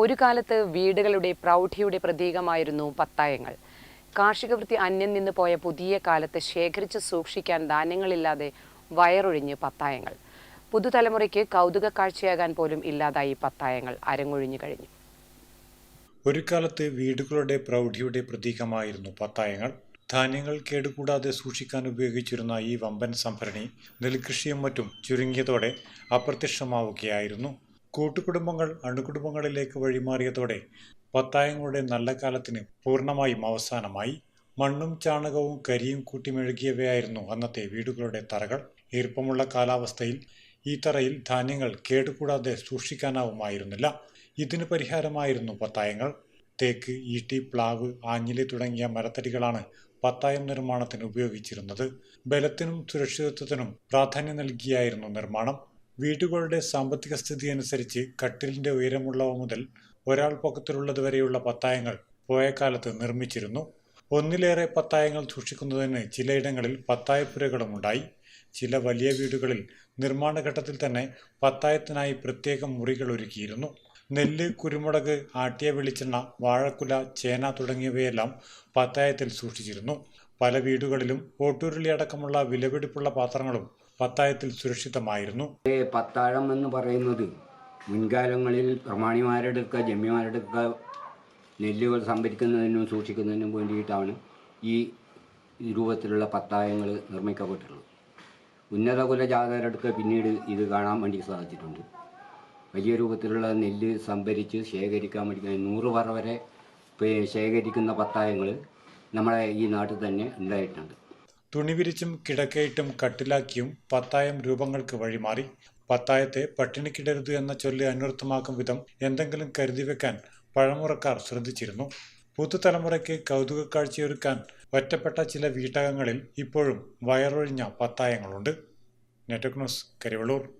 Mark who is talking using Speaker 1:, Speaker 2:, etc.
Speaker 1: ഒരു കാലത്ത് വീടുകളുടെ പ്രൗഢിയുടെ പ്രതീകമായിരുന്നു പത്തായങ്ങൾ. കാർഷിക വൃത്തി അന്യം നിന്ന് പോയ പുതിയ കാലത്ത് ശേഖരിച്ച് സൂക്ഷിക്കാൻ ധാന്യങ്ങളില്ലാതെ വയറൊഴിഞ്ഞ് പത്തായങ്ങൾ. പുതുതലമുറയ്ക്ക് കൗതുക കാഴ്ചയാകാൻ പോലും ഇല്ലാതായി പത്തായങ്ങൾ അരങ്ങൊഴിഞ്ഞു കഴിഞ്ഞു.
Speaker 2: ഒരു കാലത്ത് വീടുകളുടെ പ്രൗഢിയുടെ പ്രതീകമായിരുന്നു പത്തായങ്ങൾ. ധാന്യങ്ങൾ കേടുകൂടാതെ സൂക്ഷിക്കാൻ ഉപയോഗിച്ചിരുന്ന ഈ വമ്പൻ സംഭരണി നെൽകൃഷിയും മറ്റും ചുരുങ്ങിയതോടെ അപ്രത്യക്ഷമാവുകയായിരുന്നു. കൂട്ടുകുടുംബങ്ങൾ അണുകുടുംബങ്ങളിലേക്ക് വഴിമാറിയതോടെ പത്തായങ്ങളുടെ നല്ല കാലത്തിന് പൂർണമായും അവസാനമായി മണ്ണും ചാണകവും കരിയും കൂട്ടിമെഴുകിയവയായിരുന്നു അന്നത്തെ വീടുകളുടെ തറകൾ. ഈർപ്പമുള്ള കാലാവസ്ഥയിൽ ഈ തറയിൽ ധാന്യങ്ങൾ കേടുകൂടാതെ സൂക്ഷിക്കാനാവുമായിരുന്നില്ല. ഇതിന് പരിഹാരമായിരുന്നു പത്തായങ്ങൾ. തേക്ക് ഈട്ടി പ്ലാവ് ആഞ്ഞിലി തുടങ്ങിയ മരത്തടികളാണ് പത്തായം നിർമ്മാണത്തിന് ഉപയോഗിച്ചിരുന്നത്. ബലത്തിനും സുരക്ഷിതത്വത്തിനും പ്രാധാന്യം നൽകിയായിരുന്നു നിർമ്മാണം. വീടുകളുടെ സാമ്പത്തിക സ്ഥിതി അനുസരിച്ച് കട്ടിലിന്റെ ഉയരമുള്ളവ മുതൽ ഒരാൾ പൊക്കത്തിലുള്ളത് വരെയുള്ള പത്തായങ്ങൾ പോയ കാലത്ത് നിർമ്മിച്ചിരുന്നു. ഒന്നിലേറെ പത്തായങ്ങൾ സൂക്ഷിക്കുന്നതിന് ചിലയിടങ്ങളിൽ പത്തായപ്പുരകളും ഉണ്ടായി. ചില വലിയ വീടുകളിൽ നിർമ്മാണ ഘട്ടത്തിൽ തന്നെ പത്തായത്തിനായി പ്രത്യേകം മുറികൾ ഒരുക്കിയിരുന്നു. നെല്ല് കുരുമുളക് ആട്ടിയ വെളിച്ചെണ്ണ വാഴക്കുല ചേന തുടങ്ങിയവയെല്ലാം പത്തായത്തിൽ സൂക്ഷിച്ചിരുന്നു. പല വീടുകളിലും ഓട്ടുരുളി അടക്കമുള്ള വിലപിടിപ്പുള്ള പാത്രങ്ങളും പത്തായത്തിൽ സുരക്ഷിതമായിരുന്നു.
Speaker 3: പത്താഴം എന്ന് പറയുന്നത് മുൻകാലങ്ങളിൽ പ്രമാണിമാരെടുക്ക ജമ്യമാരെടുക്ക നെല്ലുകൾ സംഭരിക്കുന്നതിനും സൂക്ഷിക്കുന്നതിനും വേണ്ടിയിട്ടാണ് ഈ രൂപത്തിലുള്ള പത്തായങ്ങൾ നിർമ്മിക്കപ്പെട്ടിട്ടുള്ളത്. ഉന്നത കുലജാതകർക്ക് പിന്നീട് ഇത് കാണാൻ വേണ്ടി സാധിച്ചിട്ടുണ്ട്. വലിയ രൂപത്തിലുള്ള നെല്ല് സംഭരിച്ച് ശേഖരിക്കാൻ വേണ്ടി നൂറ് പറ വരെ ശേഖരിക്കുന്ന പത്തായങ്ങൾ നമ്മളെ ഈ നാട്ടിൽ തന്നെ ഉണ്ടായിട്ടുണ്ട്.
Speaker 2: തുണി വിരിച്ചും കിടക്കയിട്ടും കട്ടിലാക്കിയും പത്തായം രൂപങ്ങൾക്ക് വഴിമാറി. പത്തായത്തെ പട്ടിണിക്കിടരുത് എന്ന ചൊല്ല് അന്വർത്ഥമാക്കും വിധം എന്തെങ്കിലും കരുതി വെക്കാൻ പഴമുറക്കാർ ശ്രദ്ധിച്ചിരുന്നു. പുതുതലമുറയ്ക്ക് കൗതുക കാഴ്ചയൊരുക്കാൻ ഒറ്റപ്പെട്ട ചില വീട്ടകങ്ങളിൽ ഇപ്പോഴും വയറൊഴിഞ്ഞ പത്തായങ്ങളുണ്ട്. Network news Karivellur.